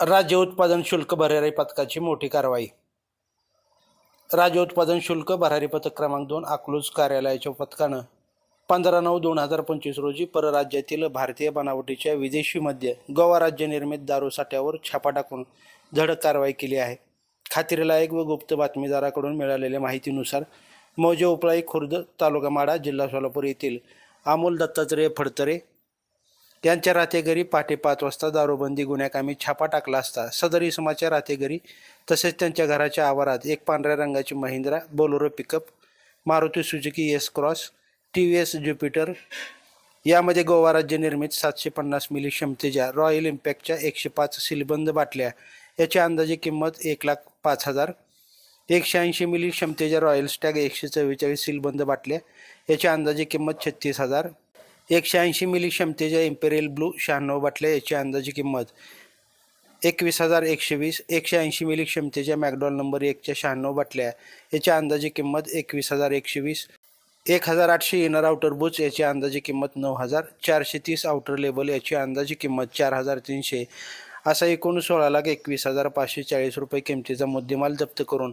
राज्य उत्पादन शुल्क भरारी पथकाची मोठी कारवाई. राज्य उत्पादन शुल्क भरारी पथक क्रमांक दोन अकलूज कार्यालयाच्या पथकानं पंधरा नऊ दोन हजार पंचवीस रोजी परराज्यातील भारतीय बनावटीच्या विदेशीमध्ये गोवा राज्य निर्मित दारू साठ्यावर छापा टाकून धडक कारवाई केली आहे. खात्रीलायक व गुप्त बातमीदाराकडून मिळालेल्या माहितीनुसार मौजे उपळाई खुर्द तालुका माडा जिल्हा सोलापूर येथील अमोल दत्तात्रय फडतरे यांच्या राहतेघरी पहाटे पाच वाजता दारूबंदी गुन्ह्याकामी छापा टाकला असता. सदर इसमाच्या राहतेघरी तसेच त्यांच्या घराच्या आवारात एक पांढऱ्या रंगाची Mahindra Bolero pickup Maruti Suzuki S cross T V S Jupiter यामध्ये गोवा राज्य निर्मित सातशे पन्नास मिली क्षमतेच्या रॉयल इम्पॅक्टच्या एकशे पाच सिलबंद बाटल्या. याची अंदाजे किंमत एक लाख पाच हजार एकशे ऐंशी मिली क्षमतेच्या रॉयल स्टॅग एकशे चव्वेचाळीस सीलबंद बाटल्या. याची अंदाजे किंमत छत्तीस हजार एकशे ऐंशी मिली क्षमतेच्या इम्पेरियल ब्लू शहाण्णव बाटल्या याची अंदाजे किंमत एकवीस हजार एकशे वीस एकशे ऐंशी मिली क्षमतेच्या मॅकडॉल नंबर एकच्या शहाण्णव बाटल्या याची अंदाजे किंमत एकवीस हजार एकशे वीस एक हजार आठशे इनर आउटर बुच याची अंदाजे किंमत नऊ हजार चारशे तीस आउटर लेबल याची अंदाजे किंमत चार हजार तीनशे असा एकूण सोळा लाख एकवीस हजार पाचशे चाळीस रुपये किमतीचा मुद्देमाल जप्त करून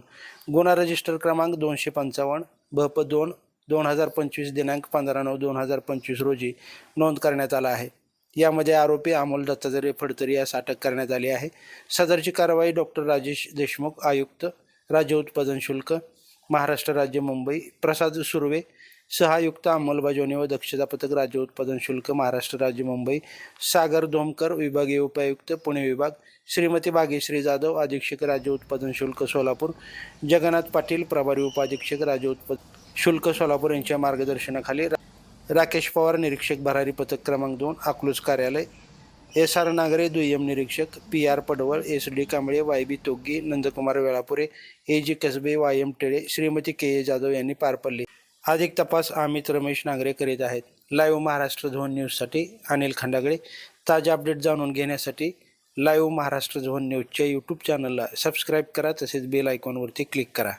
गुन्हा रजिस्टर क्रमांक दोनशे पंचावन्न भप दोन दोन हजार पंचवीस दिनांक पंधरा नऊ दोन हजार पंचवीस रोजी नोंद करण्यात आला आहे. यामध्ये आरोपी अमोल दत्तात्रय फडतरी यास अटक करण्यात आली आहे. सदरची कारवाई डॉक्टर राजेश देशमुख आयुक्त राज्य उत्पादन शुल्क महाराष्ट्र राज्य मुंबई प्रसाद सुर्वे सहायुक्त अंमलबजावणी व दक्षता पथक राज्य उत्पादन शुल्क महाराष्ट्र राज्य मुंबई सागर धोमकर विभागीय उपायुक्त पुणे विभाग श्रीमती भाग्यश्री जाधव अधीक्षक राज्य उत्पादन शुल्क सोलापूर जगन्नाथ पाटील प्रभारी उपाधीक्षक राज्य उत्पादन शुल्क सोलापूर यांच्या मार्गदर्शनाखाली रा- राकेश पवार निरीक्षक भरारी पथक क्रमांक दोन अकलूज कार्यालय. एस आर नागरे दुय्यम निरीक्षक P R Padwal S D Kamble Y B Toggi Nandkumar Velapure A G Kasbe Y M Tele Shrimati K A Jadhav यांनी पार पडली. अधिक तपास अमित रमेश नागरे करीत आहेत. लाईव्ह महाराष्ट्र झोन न्यूजसाठी अनिल खंडागळे. ताजे अपडेट जाणून घेण्यासाठी लाईव्ह महाराष्ट्र झोन न्यूजच्या यूट्यूब चॅनलला सबस्क्राईब करा तसेच बेल आयकॉनवरती क्लिक करा.